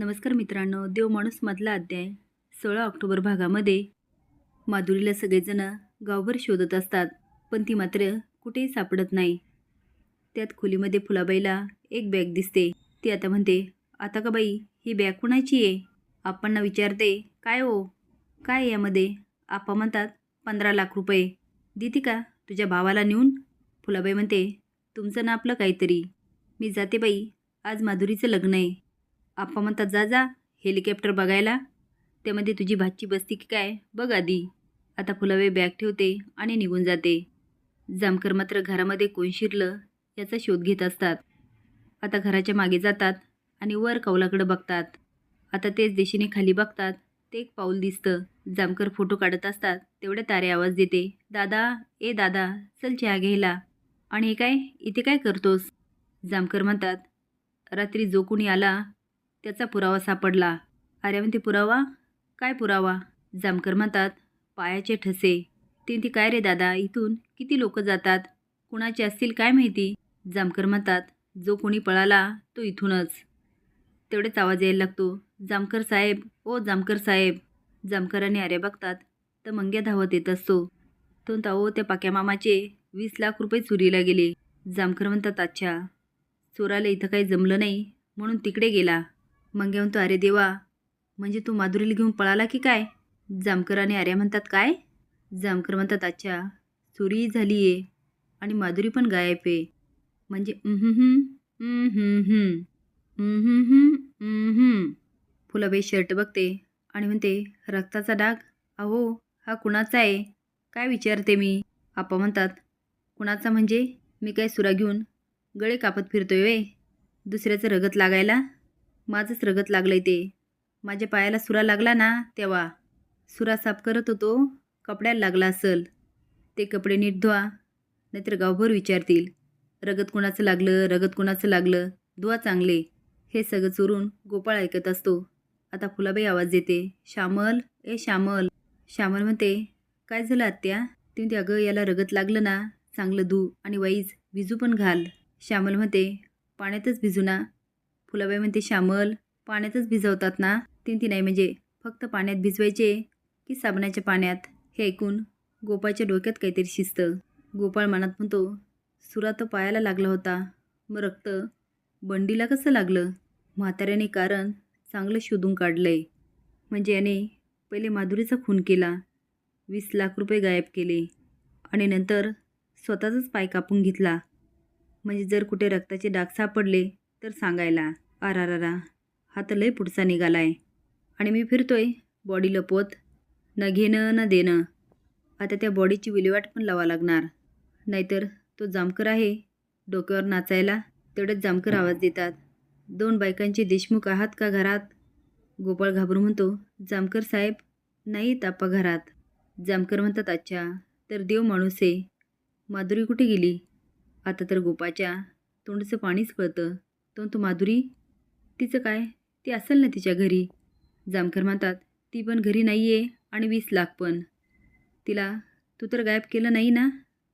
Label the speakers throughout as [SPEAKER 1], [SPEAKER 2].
[SPEAKER 1] नमस्कार मित्रांनो देव माणूस मधला अध्याय सोळा ऑक्टोबर भागामध्ये. माधुरीला सगळेजण गावभर शोधत असतात पण ती मात्र कुठेही सापडत नाही. त्यात खोलीमध्ये फुलाबाईला एक बॅग दिसते. ती आता म्हणते आता का बाई ही बॅग कुणाची आहे? आप्पांना विचारते काय हो? काय यामध्ये? आप्पा म्हणतात पंधरा लाख रुपये. देते का? तुझ्या भावाला नेऊन? फुलाबाई म्हणते तुमचं ना आपलं काहीतरी. मी जाते बाई आज माधुरीचं लग्न आहे. आप्पा म्हणतात जा जा हेलिकॉप्टर बघायला. त्यामध्ये तुझी भाची बसती की काय? बघ आधी. आता फुलावे बॅग ठेवते आणि निघून जाते. जामकर मात्र घरामध्ये कोण शिरलं याचा शोध घेत असतात. आता घराच्या मागे जातात आणि वर कौलाकडं बघतात. आता तेच दिशेने खाली बघतात ते एक पाऊल दिसतं. जामकर फोटो काढत असतात तेवढे तारे आवाज देते. दादा ए दादा चल चहा घ्यायला. आणि हे काय? इथे काय करतोस? जामकर म्हणतात. रात्री जो कोणी आला त्याचा पुरावा सापडला. अरे म्हणते पुरावा? काय पुरावा? जामकर म्हणतात पायाचे ठसे. ते ती काय रे दादा इथून किती लोक जातात? कुणाचे असतील काय माहिती? जामकर म्हणतात जो कोणी पळाला तो इथूनच. तेवढेच आवाज यायला लागतो जामकर साहेब ओ जामकर साहेब. जामकराने अरे बघतात तर मंग्या धावत येत असतो. तो ताओ त्या पाक्या मामाचे वीस लाख रुपये चोरीला गेले. जामकर म्हणतात अच्छा चोराला इथं काही जमलं नाही म्हणून तिकडे गेला. मंग्या म्हणतो अरे देवा म्हणजे तू माधुरीला घेऊन पळाला की काय? जामकर आणि आर्या म्हणतात काय? जामकर म्हणतात अच्छा चोरी झाली आहे आणि माधुरी पण गायब आहे. म्हणजे फुलाबाई शर्ट बघते आणि म्हणते रक्ताचा डाग? अहो हा कुणाचा आहे? काय विचारते मी? आपा म्हणतात कुणाचा म्हणजे? मी काय सुरा घेऊन गळे कापत फिरतोय वे दुसऱ्याचं रगत लागायला? माझंच रगत लागलंय ते. माझ्या पायाला सुरा लागला ना तेव्हा. सुरा साफ करत होतो कपड्याला लागला असल. ते कपडे नीट धुवा नाहीतर गावभर विचारतील. रगत कुणाचं लागलं रगत कुणाचं लागलं? धुवा चांगले. हे सगळं चोरून गोपाळ ऐकत असतो. आता फुलाबाई आवाज देते. श्यामल ए श्यामल. श्यामल म्हणते काय झालं आत्या? ती म्हणते अगं याला रगत लागलं ना. चांगलं धू आणि वाईज भिजू पण घाल. श्यामल म्हणते पाण्यातच भिजू ना. फुलाबाई म्हणते श्यामल पाण्यातच भिजवतात ना? तीन ती नाही म्हणजे फक्त पाण्यात भिजवायचे की साबणाच्या पाण्यात? हे ऐकून गोपाळच्या डोक्यात काहीतरी शिस्त. गोपाळ मनात म्हणतो सुरा तर पायाला लागला होता. मग रक्त बंडीला कसं लागलं? म्हाताऱ्याने कारण चांगलं शोधून काढलंय. म्हणजे याने पहिले माधुरीचा खून केला. वीस लाख रुपये गायब केले. आणि नंतर स्वतःचाच पाय कापून घेतला. म्हणजे जर कुठे रक्ताचे डाग सापडले तर सांगायला आरारारा हा तर लय पुढचा निघाला आहे आणि मी फिरतोय बॉडी लपवत. न घेणं न देणं. आता त्या बॉडीची विल्हेवाट पण लावा लागणार. नाहीतर तो जामकर आहे. डोक्यावर नाचायला तेवढ्यात जामकर आवाज देतात. दोन बायकांचे देशमुख आहात का घरात? गोपाळ घाबरून म्हणतो जामकर साहेब नाही ताप्पा घरात. जामकर म्हणतात अच्छा तर देव माणूस आहे. माधुरी कुठे गेली? आता तर गोपाच्या तोंडचं पाणीच कळतं परंतु माधुरी तिचं काय? ती असेल ना तिच्या घरी. जामकर म्हणतात ती पण घरी नाही आहे आणि वीस लाख पण. तिला तू तर गायब केलं नाही ना?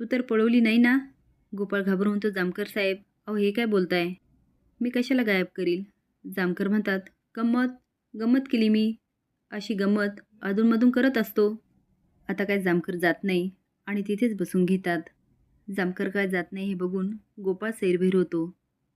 [SPEAKER 1] तू तर पळवली नाही ना? गोपाळ घाबरून म्हणतो जामकर साहेब अहो हे काय बोलताय? मी कशाला गायब करील? जामकर म्हणतात गंमत गंमत केली मी. अशी गंमत अधूनमधून करत असतो. आता काय जामकर जात नाही आणि तिथेच बसून घेतात. जामकर काय जात नाही हे बघून गोपाळ सैरभैर होतो.